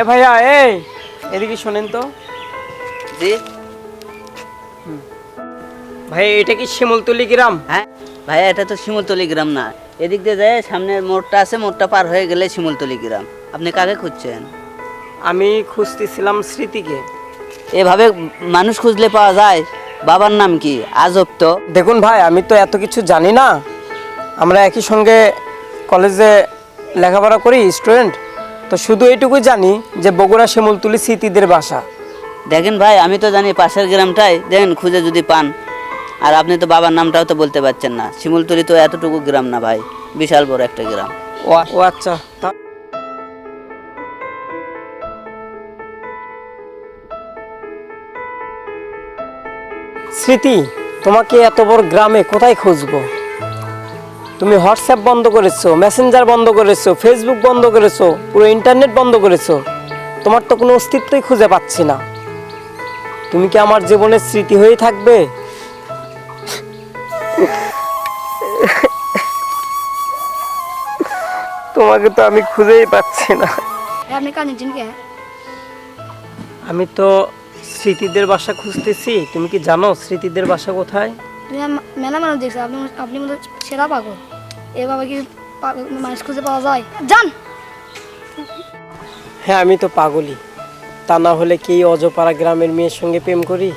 এ ভাইয়া এই এদিকে শোনেন তো। জি। ভাই এটা কি শিমুলতলি গ্রাম? হ্যাঁ ভাইয়া এটা তো শিমুলতলি গ্রাম না। এদিক দিয়ে যায় সামনের মোড়টা আছে মোড়টা পার হয়ে গেলে শিমুলতলি গ্রাম। আপনি কাকে খুঁজছেন? আমি খুঁজতেছিলাম স্মৃতিকে। এভাবে মানুষ খুঁজলে পাওয়া যায়। বাবার নাম কি? আজব তো। দেখুন ভাই আমি তো এত কিছু জানি না। আমরা একই সঙ্গে কলেজে লেখাপড়া করি স্টুডেন্ট তো শুধু এইটুকুই জানি যে বগুড়া শিমুলতলি স্মৃতিদের বাসা। দেখেন ভাই আমি তো জানি পাশের গ্রামটাই দেখেন খুঁজে যদি পান। আর আপনি তো বাবার নামটাও তো বলতে পারছেন না। শিমুলতলি তো এতটুকু গ্রাম না ভাই বিশাল বড় একটা গ্রাম। ও আচ্ছা স্মৃতি তোমাকে এত বড় গ্রামে কোথায় খুঁজবো? তুমি হোয়াটসঅ্যাপ বন্ধ করেছ মেসেঞ্জার বন্ধ করেছ ফেসবুক বন্ধ করেছ পুরো ইন্টারনেট বন্ধ করেছ তোমার তো কোনো অস্তিত্বই খুঁজে পাচ্ছি না। তুমি কি আমার জীবনের স্মৃতি হয়ে থাকবে? তোমাকে তো আমি খুঁজেই পাচ্ছি না। কে? আমি তো স্মৃতিদের বাসা খুঁজতেছি তুমি কি জানো স্মৃতিদের বাসা কোথায়? মেলা মানুষ দেখছ আপনি আপনি মতো সেরা পাগল। এভাবে কি মানুষ খুঁজে পাওয়া যায়? যান! হ্যাঁ আমি তো পাগলি তা না হলে কি অজপাড়া গ্রামের মেয়ের সঙ্গে প্রেম করি?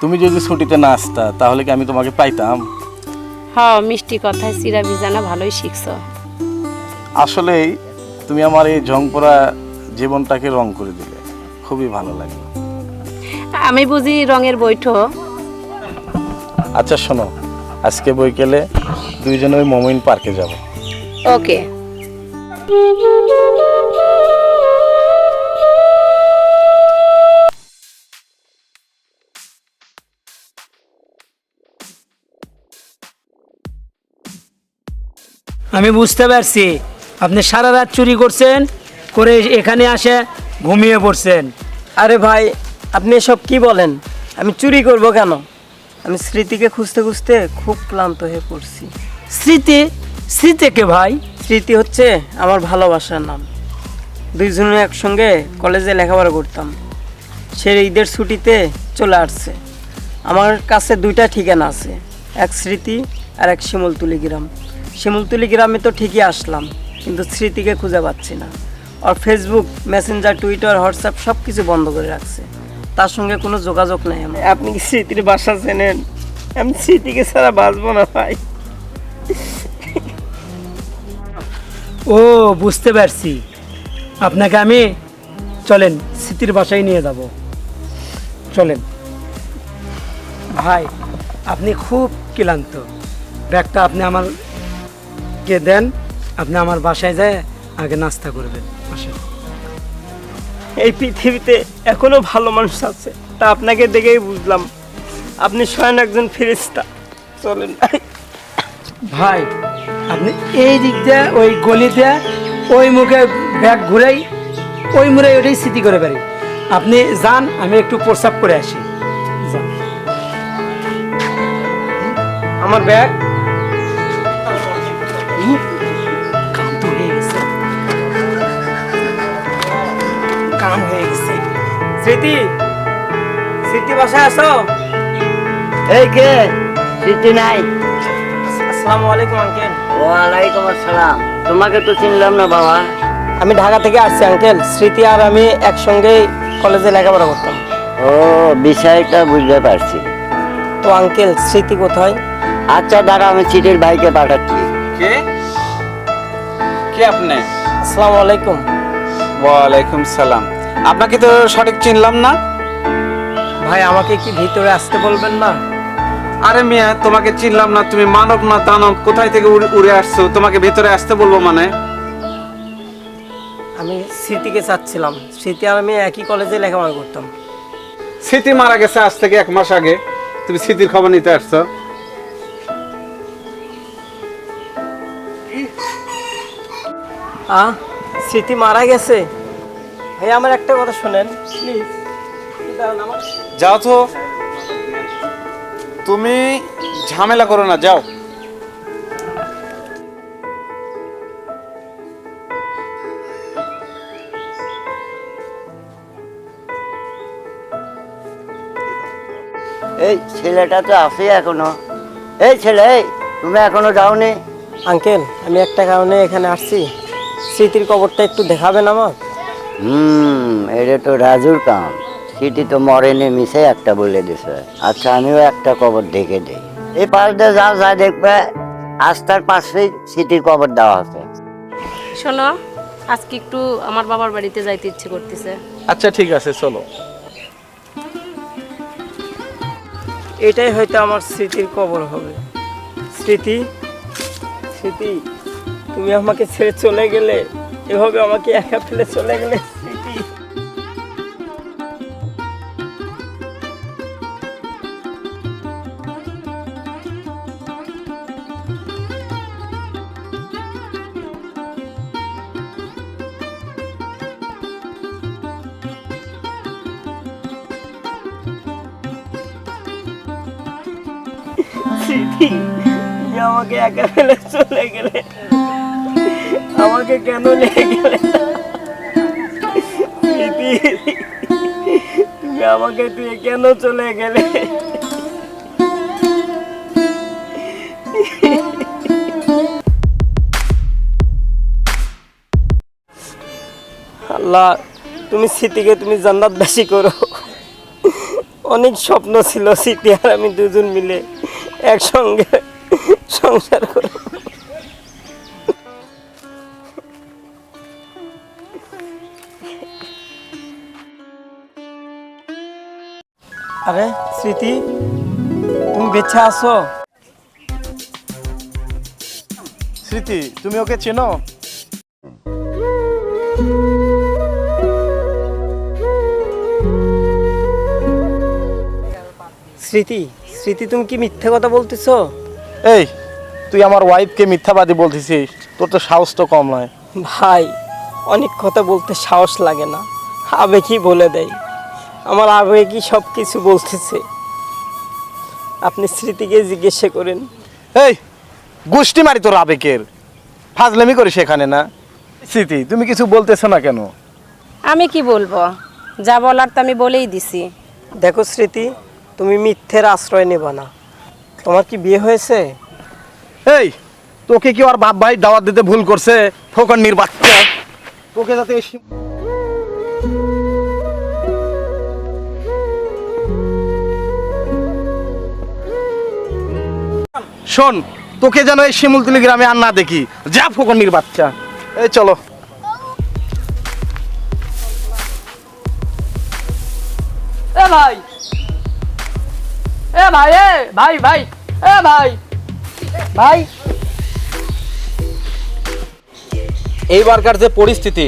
তুমি যদি ছুটিতে না আসতা তাহলে কি আমি তোমাকে পাইতাম? হ্যাঁ মিষ্টি কথায় চিরা ভিজানা ভালোই শিখছ। আসলেই তুমি আমার এই ঝংপরা জীবনটাকে রং করে দিলে। খুবই ভালো লাগল। আমি বুঝি রঙের বৈঠো আচ্ছা শোনো। আজকে বইকেলে দুইজনে ওই মমিন পার্কে যাব। ওকে। আমি বুঝতে পারছি। আপনি সারা রাত চুরি করছেন করে এখানে আসে ঘুমিয়ে পড়ছেন। আরে ভাই আপনি এসব কি বলেন? আমি চুরি করব কেন? আমি স্মৃতিকে খুঁজতে খুঁজতে খুব ক্লান্ত হয়ে পড়ছি। স্মৃতি? স্মৃতিকে ভাই? স্মৃতি হচ্ছে আমার ভালোবাসার নাম। দুইজনে একসঙ্গে কলেজে লেখাপড়া করতাম। সে ঈদের ছুটিতে চলে আসছে। আমার কাছে দুইটা ঠিকানা আছে। এক স্মৃতি আর এক শিমুলতুলি গ্রাম শিমুলতুলি গ্রামে তো ঠিকই আসলাম কিন্তু স্মৃতিকে খুঁজে পাচ্ছি না। আর ফেসবুক মেসেঞ্জার টুইটার হোয়াটসঅ্যাপ সব কিছু বন্ধ করে রাখছে। তার সঙ্গে কোনো যোগাযোগ নেই আমার। আপনি কি স্মৃতির বাসা চেনেন? আমি স্মৃতিকে ছাড়া বাঁচবো না ভাই। ও বুঝতে পারছি। আপনাকে আমি চলেন স্মৃতির বাসায় নিয়ে যাব। চলেন। ভাই আপনি খুব ক্লান্ত। ব্যাগটা আপনি আমার কে দেন আপনি আমার বাসায় যায় আগে নাস্তা করবেন। আসেন। এই পৃথিবীতে এখনও ভালো মানুষ আছে। তা আপনাকে দেখেই বুঝলাম। আপনি স্বয়ং একজন ফেরিস্তা চলেন। ভাই আপনি এই দিক দিয়ে ওই গলি দিয়ে ওই মুখে ব্যাগ ঘুরাই ওই মুড়ে ওটাই স্মৃতি করে পারি আপনি যান আমি একটু প্রস্রাব করে আসি। আমার ব্যাগ? হয়ে গেছে। স্মৃতি স্মৃতি বাসায় আসো এই কে? স্মৃতি নাই। আসসালামু আলাইকুম আঙ্কেল। ওয়ালাইকুম আসসালাম। তোমাকে তো চিনলাম না বাবা। আমি ঢাকা থেকে আসছি আঙ্কেল। স্মৃতি আর আমি একসঙ্গে কলেজে লেখাপড়া করতাম। ও বিষয়টা বুঝতে পারছি। তো আঙ্কেল স্মৃতি কোথায়? আচ্ছা দাঁড়া আমি চিঠির ভাইকে পাঠাচ্ছি। কে? কে আপনি? আসসালামু আলাইকুম। ওয়ালাইকুম সালাম। আপনাকে তো সঠিক চিনলাম না। ভাই আমাকে কি ভিতরে আসতে বলবেন না? আরে মিয়া তোমাকে চিনলাম না তুমি মানব না দানব কোথায় থেকে উড়ে আসছো? তোমাকে ভেতরে আসতে বলব মানে? আমি স্মৃতিকে চাচ্ছিলাম। স্মৃতি আর আমি একই কলেজে লেখাপড়া করতাম। স্মৃতি মারা গেছে আজ থেকে এক মাস আগে। তুমি স্মৃতির খবর নিতে আসছো। আ স্মৃতি মারা গেছে? এই আমার একটা কথা শোনেন প্লিজ যাও তো। তুমি ঝামেলা করো না যাও। এই ছেলেটা তো আছে এখনও। এই ছেলে তুমি এখনও যাওনি? আঙ্কেল আমি একটা কারণে এখানে আসছি। স্মৃতির কবরটা একটু দেখাবেন আমার? হুম এটা তো রাজুর কাম। সিটি তো মরেনি মিশে একটা বলে দিছে। আচ্ছা আমিও একটা কবর দেখে দিই। এই পাশ দিয়ে যাও যা দেখবে আস্তার পাশেই সিটির কবর দেওয়া আছে। শোনো আজকে একটু আমার বাবার বাড়িতে যাইতে ইচ্ছে করতেছে। আচ্ছা ঠিক আছে চলো। এটাই হয়তো আমার স্মৃতির কবর হবে। স্মৃতি স্মৃতি তুমি আমাকে ছেড়ে চলে গেলে এভাবে আমাকে একা ফেলে চলে গেলে। স্মৃতি স্মৃতি আমাকে একা ফেলে চলে গেলে। আমাকে কেন নিয়ে গেলে? তুমি আমাকে তুই কেন চলে গেলে? আল্লাহ, তুমি স্মৃতিকে তুমি জান্নাতবাসী করো। অনেক স্বপ্ন ছিল স্মৃতি আর আমি দুজন মিলে একসঙ্গে সংসার করব। আরে স্মৃতি তুমি বেঁচে আসো স্মৃতি তুমি ওকে চেনো? স্মৃতি স্মৃতি তুমি কি মিথ্যে কথা বলতেছো? এই তুই আমার ওয়াইফকে মিথ্যাবাদী বলতেছিস তোর তো সাহস তো কম নয়। ভাই অনেক কথা বলতে সাহস লাগে না। আবেগই বলে দেয়। আমার আবেগই সব কিছু বলতেছে। আপনি স্মৃতিকে জিজ্ঞাসা করেন। এই গোষ্ঠী মারি তোর আবেকের ফাজলামি করিস সেখানে না? স্মৃতি তুমি কিছু বলতেছো না কেন? আমি কি বলব? যা বলার তো আমি বলেই দিছি। দেখো স্মৃতি তুমি মিথ্যের আশ্রয় নেব না। তোমার কি বিয়ে হয়েছে? এই তোকে কি ওর বাপ ভাই দাওয়াত দিতে ভুল করছে? ফোকর নির্বাচ্চা তোকে যাতে শোন তোকে যেন এই শিমুলতুলি গ্রামে আর না দেখি। যা ফোকর বাচ্চা। এই চলো। এ ভাই। এ ভাই এ ভাই ভাই এ ভাই। ভাই। এইবারকার যে পরিস্থিতি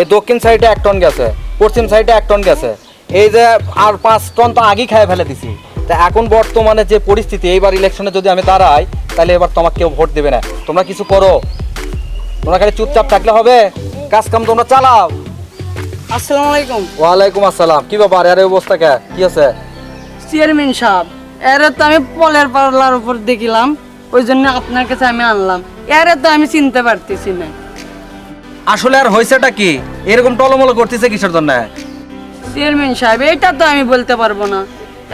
এই দক্ষিণ সাইডে এক টন গেছে পশ্চিম সাইডে এক টন গেছে। এই যে আর পাঁচ টন তো আগেই খেয়ে ফেলে দিছি। তা এখন বর্তমানে যে পরিস্থিতি এইবার ইলেকশনে যদি আমি দাঁড়াই তাহলে এবার তোমাকে কেউ ভোট দেবে না। তোমরা কিছু করো। তোমরা খালি চুপচাপ থাকলে হবে। কাজ কাম তোমরা চালাও। আসসালামু আলাইকুম। ওয়ালাইকুম আসসালাম। কি ব্যাপার? আরে অবস্থা কে? কি আছে? চেয়ারম্যান সাহেব এরে তো আমি পলের পাল্লার উপর দেখিলাম। ওই জন্য আপনার কাছে আমি আনলাম। এরে তো আমি চিনতে পারতেছি না। আসলে আর হয়েছেটা কি? এরকম টলমল করতেছে কিসের জন্য? চেয়ারম্যান সাহেব এটা তো আমি বলতে পারব না।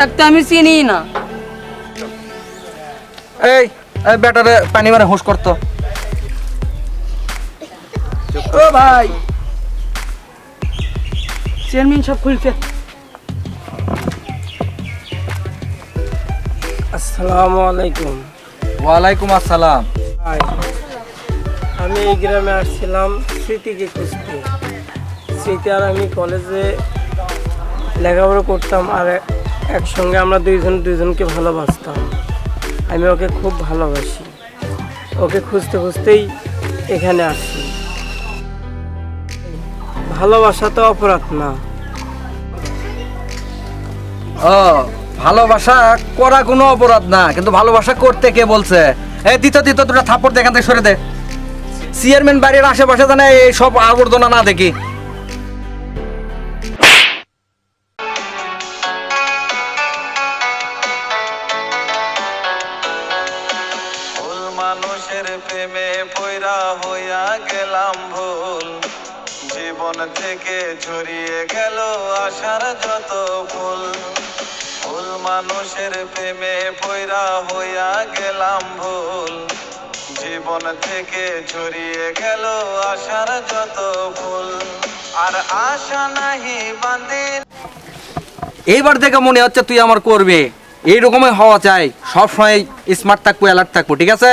এক তো আমি চিনি না। এই ব্যাটারে পানি মারে হুঁশ করতো ও ভাই। চেয়ারম্যান সাহেব খুলছে। আসসালামু আলাইকুম। ওয়ালাইকুম আসসালাম। ভাই আমি এই গ্রামে আসছিলাম স্মৃতিকে খুঁজতে। স্মৃতি আর আমি কলেজে লেখাপড়া করতাম আর একসঙ্গে আমরা দুইজন দুইজনকে ভালোবাসতাম। আমি ওকে খুব ভালোবাসি। ওকে খুঁজতে খুঁজতেই এখানে আসি। ভালোবাসা তো অপরাধ না। ও, ভালোবাসা করা কোনো অপরাধ না, কিন্তু ভালোবাসা করতে কে বলছে? থাপ্পড় দেখান থেকে সরে দে। চেয়ারম্যান বাড়ির আশেপাশে জানে এই সব আবর্জনা না দেখি। জীবন থেকে ঝরিয়ে গেল আশার যত ফুল। ভুল মানুষের প্রেমে পয়রা হইয়া গেলাম ভুল। জীবন থেকে ছড়িয়ে গেল আশার যত ফুল। আর আশা নাহি বাঁধি এইবার দেখে মনে হচ্ছে তুই আমার করবে। এইরকমই হওয়া চাই। সবসময় স্মার্ট থাকব অ্যালার্ট থাকব ঠিক আছে?